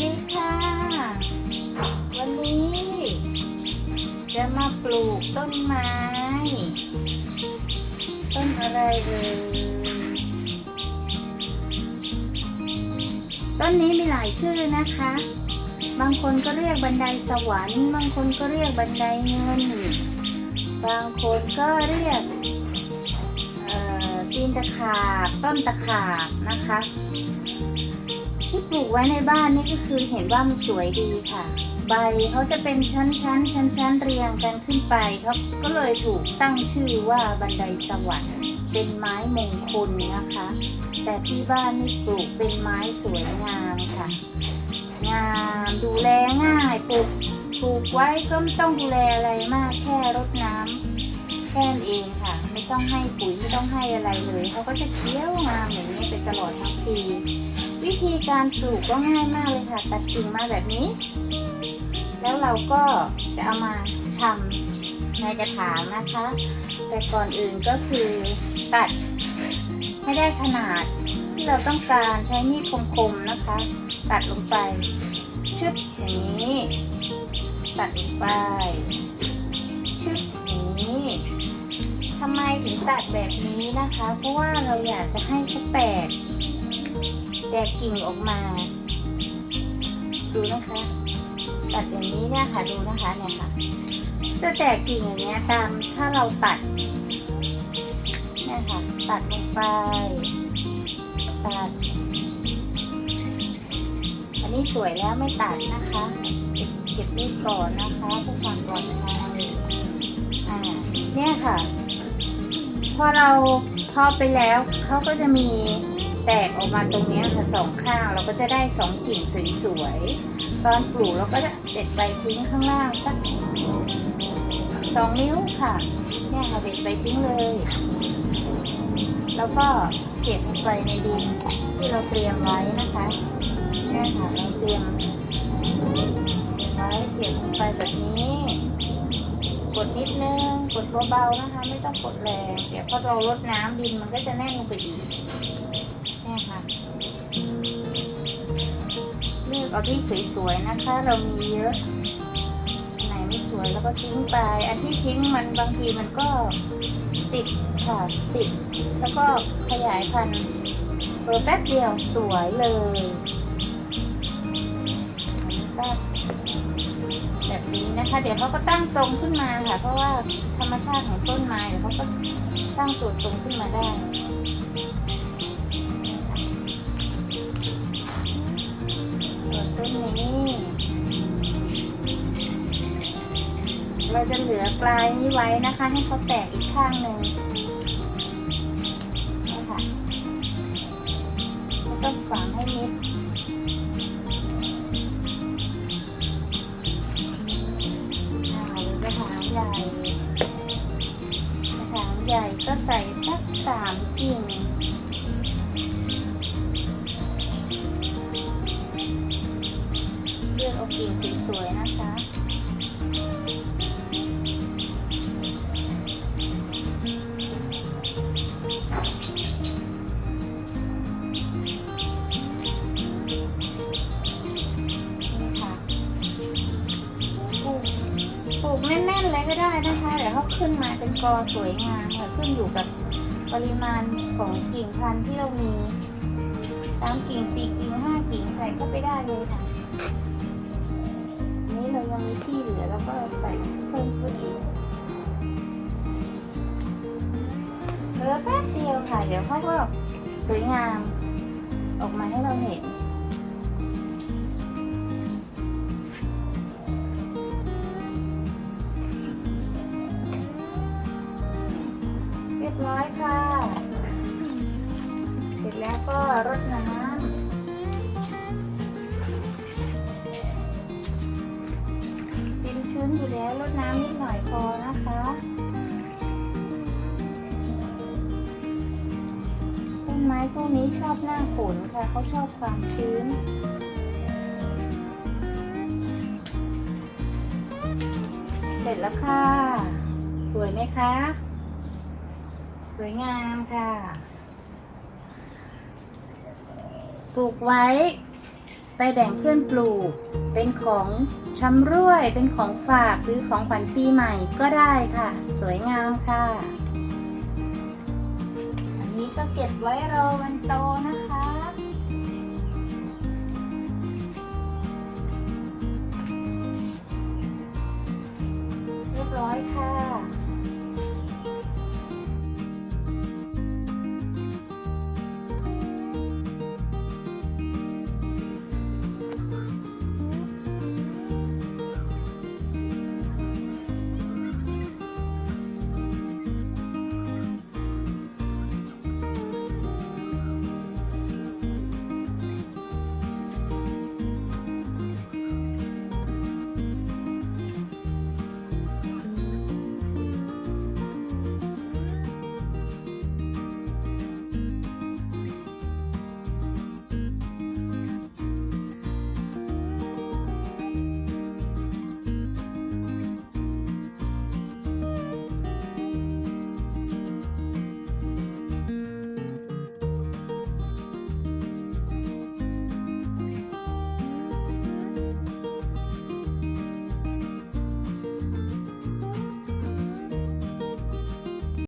ดีค่ะ วันนี้ จะมาปลูกต้นไม้ ต้นอะไรเอ่ยต้นนี้มีหลายชื่อนะคะ บางคนก็เรียกบันไดสวรรค์ บางคนก็เรียกบันไดเงิน บางคนก็เรียกตีนตะขาบต้นตะขาบนะคะ ที่ปลูกไว้ในบ้านนี่ก็คือเห็นว่ามันสวยดีค่ะ ใบเขาจะเป็นชั้นชั้นชั้นชั้นเรียงกันขึ้นไปเขาก็เลยถูกตั้งชื่อว่าบันไดสวรรค์เป็นไม้มงคลนะคะ แต่ที่บ้านนี่ปลูกเป็นไม้สวยงามค่ะ งามดูแลง่ายปลูกปลูกไว้ก็ไม่ต้องดูแลอะไรมากแค่รดน้ำ แค่นั้นเองค่ะ ไม่ต้องให้ปุ๋ยไม่ต้องให้อะไรเลยเขาก็จะเคี้ยวงามอย่างนี้ไปตลอดทั้งปีวิธีการปลูกก็ง่ายมากเลยค่ะ ตัดกิ่งมาแบบนี้ แล้วเราก็จะเอามาชำในกระถางนะคะ แต่ก่อนอื่นก็คือตัดให้ได้ขนาดที่เราต้องการใช้มีดคมๆนะคะ ตัดลงไปชึบอย่างนี้ ตัดลงไป ถึงตัดแบบนี้นะคะ เพราะว่าเราอยากจะให้เขาแตก แตกกิ่งออกมา ดูนะคะ ตัดอย่างนี้เนี่ยค่ะดูนะคะเนี่ยค่ะ จะแตกกิ่งอย่างเงี้ยตามถ้าเราตัดเนี่ยค่ะ ตัดลงไปตัดอันนี้สวยแล้วไม่ตัดนะคะเก็บนี่ก่อนนะคะเพื่อความปลอดภัยอ่าเนี่ยค่ะ พอเราทอไปแล้วเขาก็จะมีแตกออกมาตรงนี้ค่ะสองข้างเราก็จะได้สองกิ่งสวยๆตอนปลูกเราก็จะเด็ดใบทิ้งข้างล่างสักสองนิ้วค่ะเนี่ยค่ะเด็ดใบทิ้งเลย แล้วก็เสียบลงไปในดินที่เราเตรียมไว้นะคะเนี่ยค่ะเราเตรียมไว้เสียบลงไปแบบนี้ กดนิดนึง กดเบาๆนะคะ ไม่ต้องกดแรง เดี๋ยวพอเราลดน้ำดินมันก็จะแน่นลงไปอีกนี่ค่ะเลือกเอาที่สวยๆนะคะ เรามีเยอะไหนไม่สวยแล้วก็ทิ้งไป อันที่ทิ้งมันบางทีมันก็ติดค่ะติด แล้วก็ขยายพันธุ์เออแป๊บเดียวสวยเลย ค่ะ เดี๋ยวเขาก็ตั้งตรงขึ้นมาค่ะ เพราะว่าธรรมชาติของต้นไม้เดี๋ยวเขาก็ตั้งตัวตรงขึ้นมาได้ส่วต้นนี้เราจะเหลือปลายนี้ไว้นะคะ ให้เขาแตกอีกข้างหนึ่งนี่ค่ะแล้วก็ฝังให้มิด ใหญ่ก็ใส่สักสามกิ่ง เลือกเอากิ่งสวยๆนะคะ นี่ค่ะปลูกปลูกแน่น ก็ได้นะคะเดี๋ยวเขาขึ้นมาเป็นกอสวยงามค่ะขึ้นอยู่กับปริมาณของกิ่งพันธุ์ที่เรามีตามกิ่งสี่กิ่งห้ากิ่งใส่เข้าไปได้เลยค่ะนนี้เรายังมีที่เหลือแล้วก็ใส่เพิ่มขึ้นอีกเหลือแป๊บเดียวค่ะ เดี๋ยวเขาก็สวยงามออกมาให้เราเห็น ยบร้อยค่ะ เสร็จแล้วก็รดน้ำดินชื้นอยู่แล้วรดน้ำนิดหน่อยพอนะคะต้นไม้พวกนี้ชอบหน้าฝนค่ะเขาชอบความชื้นเสร็จแล้วค่ะ สวยไหมคะ วยงามค่ะ ปลูกไว้ ไปแบ่งเพื่อนปลูก เป็นของชำร่วย เป็นของฝากหรือของขวัญปีใหม่ก็ได้ค่ะ สวยงามค่ะ อันนี้ก็เก็บไว้รอวันโตนะคะ